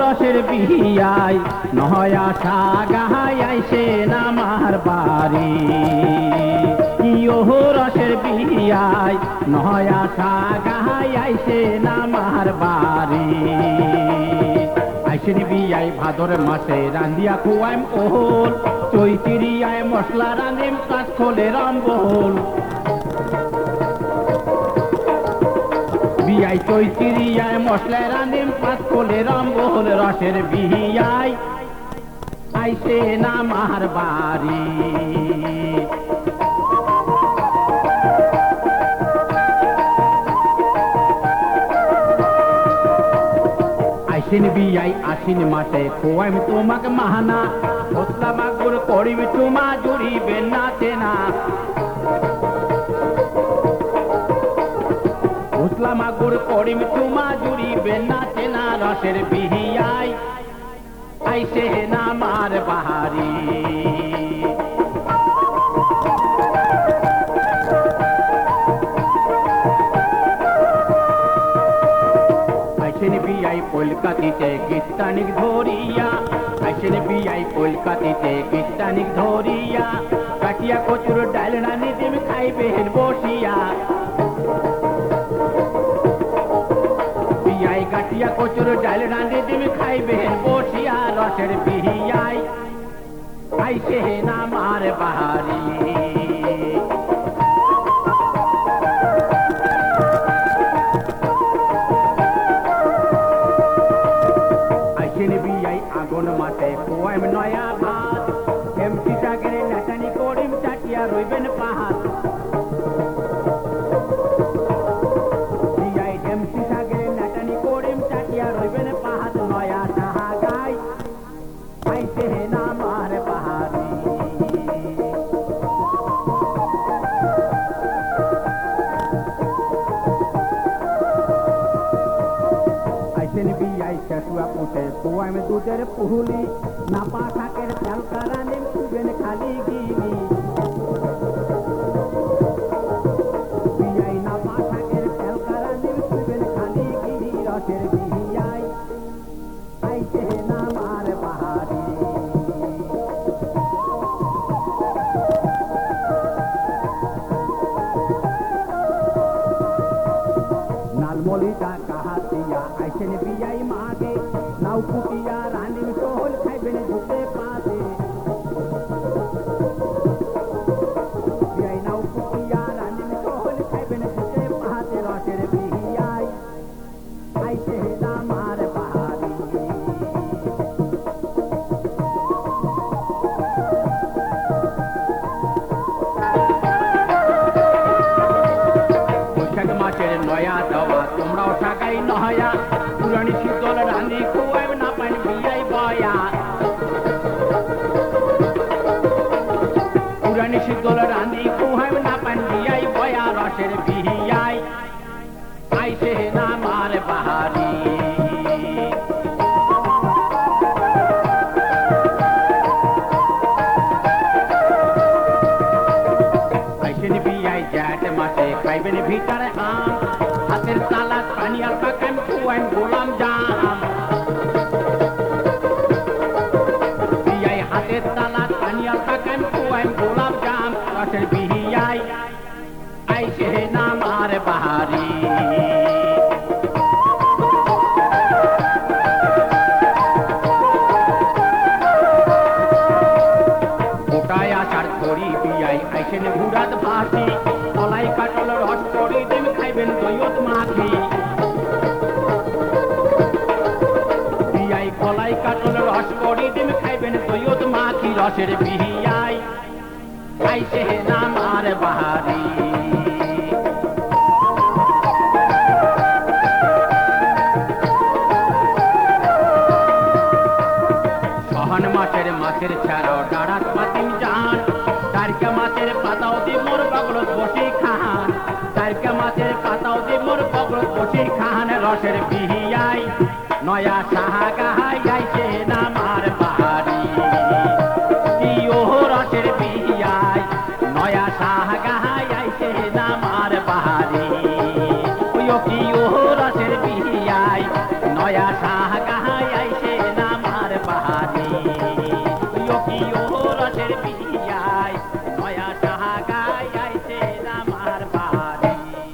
রসের বিহিয়াই নহয় আশা গাহাই আইসে নামার বাড়ি। ওহো রসের বিহিয়াই নহয় আশা গাহাই আইসে নামার বাড়ি। আইসেন বিয়াই ভাদর মাসে রান্দিয়া খুয়াইম ওহল চৈতিরিয়ায় রামবহল বিয়াই পাঁচ কোলে রম্বল রসের আইসে নামার বাড়ি। আইসিন বিয়াই মাসে, খোয়াইম তোমাক মাহানা। মশলা মাগুর করিবি জুড়িবে না চেনা উসলা মাগুর করিম তুমা জুড়িবে না চেনা রসের বিহিয়াই আইসে নামার বাহারি। আইসেন বিয়াই কলকাতিতে গীতানিক ধরিয়া, আইসেন বিয়াই কলকাতিতে গীতানিক ধরিয়া কাটিয়া কচুর ডাল রানি দিম খাইবে বসিয়া। পিয়াই কাটিয়া কচুর ডাল রানি দিবি খাইবে বসিয়া, রসের বিহিয়াই আইসে নামার বাহারি। বাহারি আইসেন বিয়াই শেষুয়া পুষে কুয়াইম দুধের পুহুলি নাপা থাকের তেল কারানিম খালি গিলি নালমলিটা কাহাতিয়া আইসেন বিয়াই মাগে নাও ফুটিয়া বৈশাখ নয়া দেওয়া, তোমরাও টাকাই নহয়া পুরানি শীতল রানী খুয়াইব না পাইন বিয়াই বয়া। পুরানি শীতল রানী খুয়াইব না পাইন বিয়াই বয়া, রসের বিহিয়াই। আইসে না বাহারি মাসে খাইবেন ভিতরে আম, হাতের তালা পানি আর পাকান খুয়াইন গোলাম জাম। হাতের তালা পানি আর পাকান খুয়াইন গোলাম দিন খাইবেন দৈয়ত মাখি বিয়াই কলাই কাটল রস করি দিন খাইবেন দৈয়ত মাখি রসের বিহিয়াই আইসে নামার বাহারি। সহন মাছের ছাড়াও ডাড়াত পাতিম জান। তারকা মাছের পাতাও দি মোর বগলত বসি মাছের পাতাও দিমুর পগল কঠিন খান রসের বিহিয়াই নয়া সাহা গাহাই গাইছে নাম